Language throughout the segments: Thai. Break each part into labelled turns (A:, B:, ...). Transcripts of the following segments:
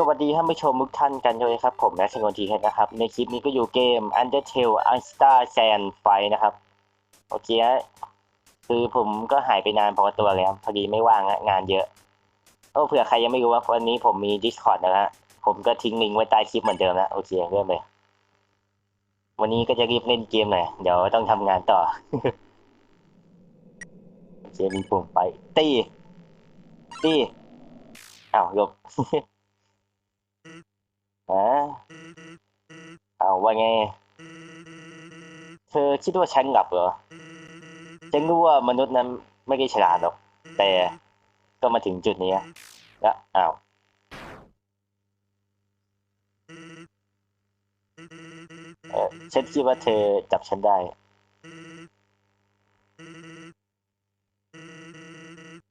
A: สวัสดีท่านผู้ชมทุกท่านกันด้วยครับ ผมแม็กซ์ชนนทีนะครับ ในคลิปนี้ก็อยู่เกม Undertale i s t a r Sand Fight นะครับ โอเคฮะคือผมก็หายไปนานพอตัวแล้วพอดีไม่ว่างงานเยอะโอ้เผื่อใครยังไม่รู้ว่าวันนี้ผมมี Discord นะฮะผมก็ทิ้งลิงก์ไว้ใต้คลิปเหมือนเดิมนะ โอเคเริ่มเลยวันนี้ก็จะรีบเล่นเกมหน่อย เดี๋ยวต้องทำงานต่อโอเคมีปุ่มไปตีตีอ้าวหลบ ฮะเอาว่าไง เธอคิดว่าฉันหลับเหรอ ฉันรู้ว่ามนุษย์นั้นไม่ได้ฉลาดหรอก แต่ก็มาถึงจุดนี้แล้วอ้าวเออฉันคิดว่าเธอจับฉันได้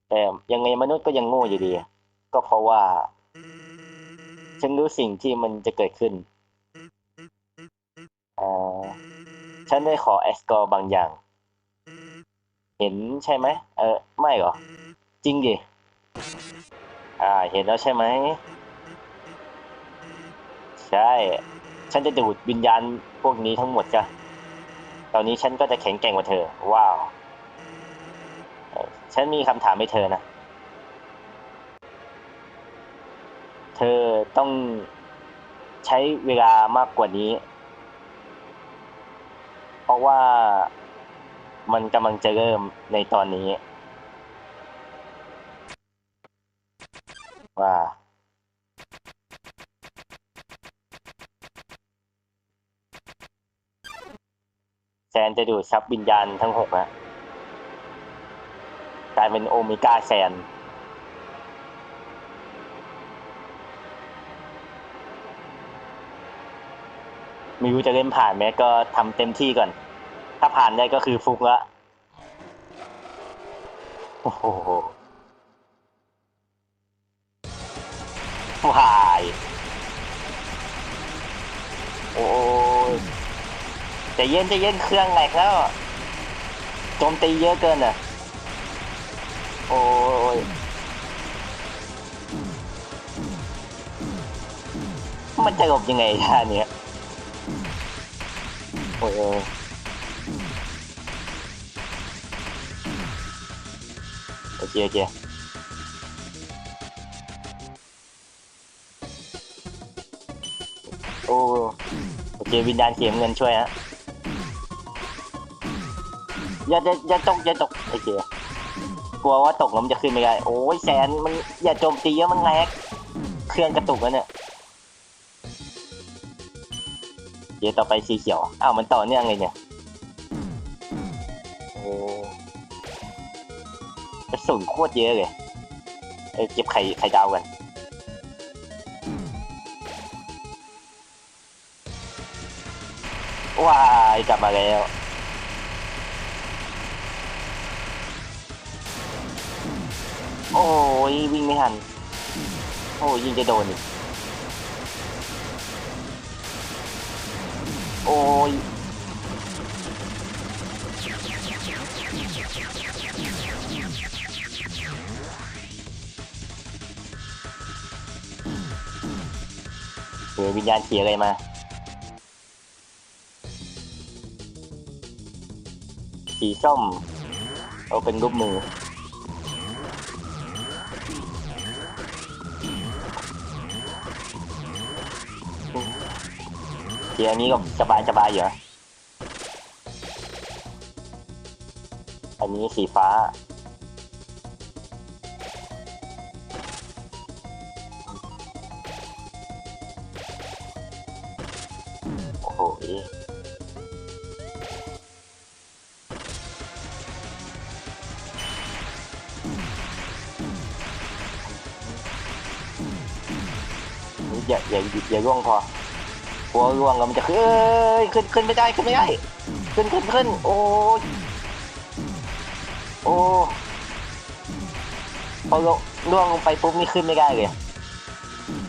A: แต่ยังไงมนุษย์ก็ยังโง่อยู่ดี ก็เพราะว่า ฉันรู้สิ่งที่มันจะเกิดขึ้นอ่าฉันได้ขอเอสกอร์บางอย่าง เห็นใช่ไหม เออ ไม่เหรอ จริงดิ อ่า เห็นแล้วใช่ไหม ใช่ ฉันจะดูดวิญญาณพวกนี้ทั้งหมดจ้ะ ตอนนี้ฉันก็จะแข็งแกร่งกว่าเธอ ว้าวเอ่อฉันมีคำถามให้เธอนะ เธอต้องใช้เวลามากกว่านี้ เพราะว่ามันกำลังจะเริ่มในตอนนี้ว่าแซนจะดูดซับวิญญาณทั้งหกนะกลายเป็นโอเมก้าแซน ไม่รู้จะเล่นผ่านไหมก็ทำเต็มที่ก่อน ถ้าผ่านได้ก็คือฟุกละโอ้โหวายโอ้ยจะเย็นจะเย็นเครื่องแหลกแล้วโจมตีเยอะเกินอะ โอ้ยมันจะหลบยังไงท่าเนี้ย โอ้โอ้ยโอเคโอเคโอ้โอเควิญญาณเข็มเงินช่วยฮะอย่าอย่าอย่าตกอย่าตกโอเคกลัวว่าตกแล้วมันจะขึ้นไม่ได้โอ้ยแสนมันอย่าโจมตีเยอะมันแรงเครื่องกระตุกแล้วเนี่ย เดี๋ยวต่อไปสีเขียวอ้าวมันต่อเนื่องเลยเนี่ยโอ้กระสุนโคตรเยอะเลยเอ้เก็บไข่ไข่ดาวกันว้ายกลับมาแล้วโอ้ยวิ่งไม่ทัน โอ้ยยิงจะโดนอีก โอ้ยเออวิญญาณเขียอะไรมาสีส้มเอาเป็นรูปมือ เขียอันนี้ก็สบายสบายอยู่นะอันนี้สีฟ้า โอ้โหอย่าอย่าอย่าร่วงพอ กลัวร่วงแล้วมันจะขึ้นขึ้นขึ้นไม่ได้ขึ้นไม่ได้ขึ้นขึ้นขึ้นโอ้โอ้พอร่วงลงไปปุ๊บนี่ขึ้นไม่ได้เลย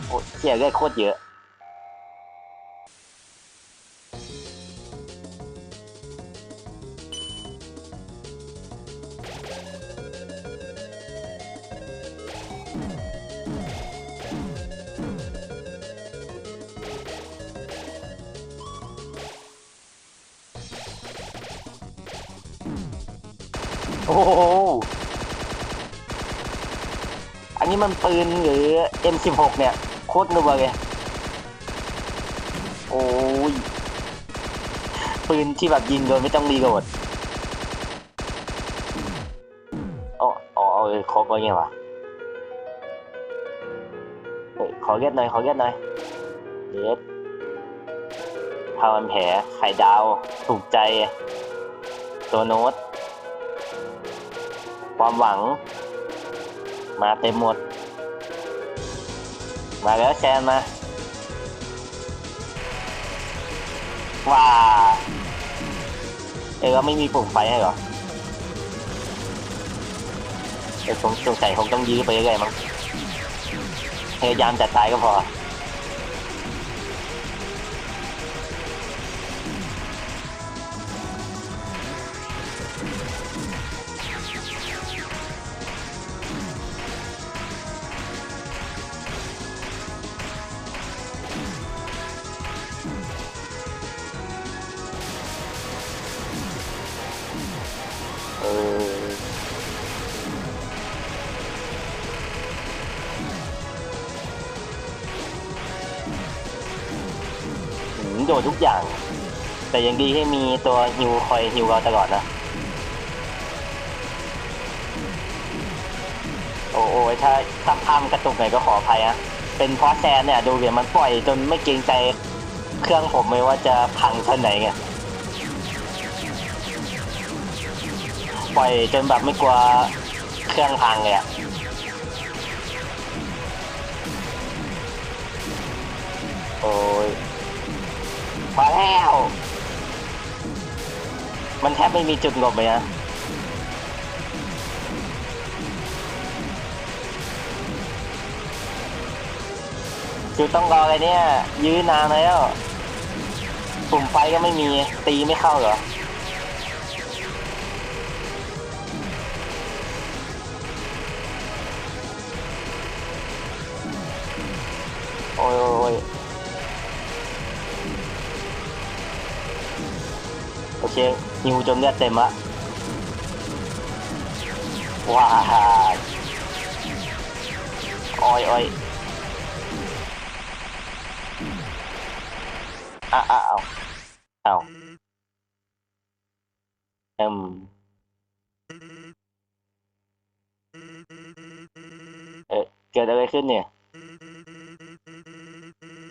A: โอ้เสียเลือดโคตรเยอะ โอ้โหอันนี้มันปืนหรือ M16 เนี่ย โคตรนัวเลย โอ้ย ปืนที่แบบยิงโดยไม่ต้องรีโหลดอ๋ออ๋อเอาเลยครบไว้ไงวะขอเลียดหน่อย ขอเลียดหน่อยเลียดพาวันแผลไข่ดาว ถูกใจ ตัวโน้ต ความหวัง มาเต็มหมด มาแล้วแซนมาว้าเอ้ก็ไม่มีปุ่มไฟให้เหรอเอ้ยสงสงสัยคงต้องยื้อไปเรื่อยมั้งพยายามจัดตายก็พอ เออหืมโดนทุกอย่าง แต่ยังดีที่มีตัวฮิวคอยฮิวเราตลอดนะ โอ้โอยถ้าถ้าภาพมันกระตุกหน่อยก็ขออภัยนะเป็นเพราะแซนเนี่ย ดูเดี๋ยวมันปล่อยจนไม่เกรงใจเครื่องผมเลยว่าจะพังเท่าไหนไง ปล่อยจนแบบไม่กลัวเครื่องพังเลยอะโอ้ยมาแล้ว มันแทบไม่มีจุดหลบเลยนะคือต้องรออะไรเนี่ย ยื้อนานแล้ว ปุ่มไฟก็ไม่มี ตีไม่เข้าเหรอ โอ้ยโอ้ยโอ้ยโอเคฮิวจนเลือด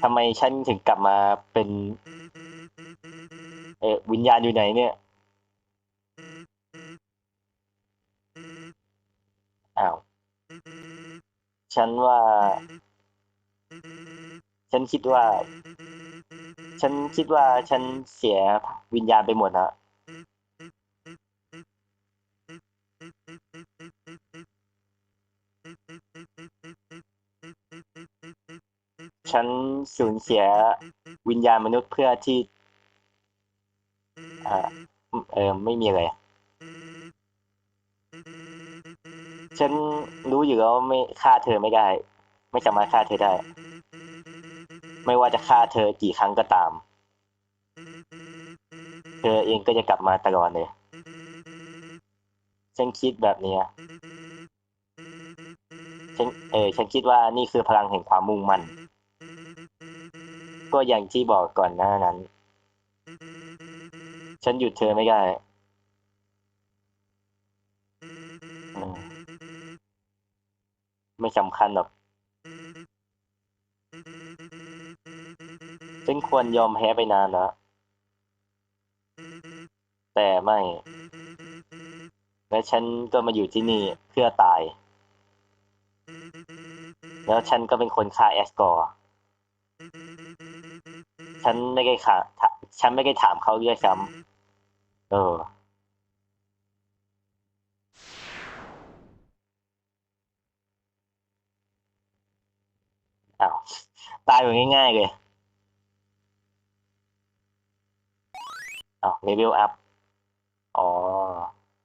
A: ทำไมฉันถึงกลับมาเป็น เออวิญญาณอยู่ไหนเนี่ยอ้าวฉันว่า ฉันคิดว่า ฉันคิดว่าฉันเสียวิญญาณไปหมดนะ ฉันสูญเสียวิญญาณมนุษย์เพื่อที่อ่าเออไม่มีอะไร ฉันรู้อยู่แล้วไม่ฆ่าเธอไม่ได้ ไม่สามารถฆ่าเธอได้ ไม่ว่าจะฆ่าเธอกี่ครั้งก็ตาม เธอเองก็จะกลับมาตลอดเลย ฉันคิดแบบนี้ฉันเออฉันคิดว่านี่คือพลังแห่งความมุ่งมั่น ก็อย่างที่บอกก่อนหน้านั้น ฉันหยุดเธอไม่ได้ไม่สำคัญหรอก ฉันควรยอมแพ้ไปนานแล้ว แต่ไม่ และฉันก็มาอยู่ที่นี่เพื่อตาย แล้วฉันก็เป็นคนฆ่าแอสกอร์ ฉันไม่ได้ขาถาฉันไม่ได้ถามเขาด้วยซ้ำเออ อ้าว ตายแบบง่ายๆเลยอ้าวเลเวลอัพ อ๋อ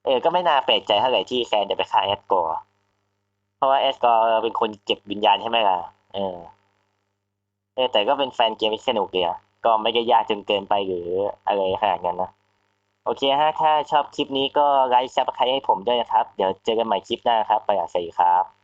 A: เออ ก็ไม่น่าแปลกใจเท่าไหร่ที่แฟนจะไปฆ่าแอสกอร์ เพราะว่าแอสกอร์เป็นคนเก็บวิญญาณใช่ไหมล่ะ เออ เออแต่ก็เป็นแฟนเกมที่สนุกดีอะก็ไม่ได้ยากจนเกินไปหรืออะไรขนาดนั้นนะ โอเคฮะ ถ้าชอบคลิปนี้ก็ไลค์ซับสไครต์ให้ผมด้วยนะครับ เดี๋ยวเจอกันใหม่คลิปหน้าครับ ไปอะสวัสดีครับ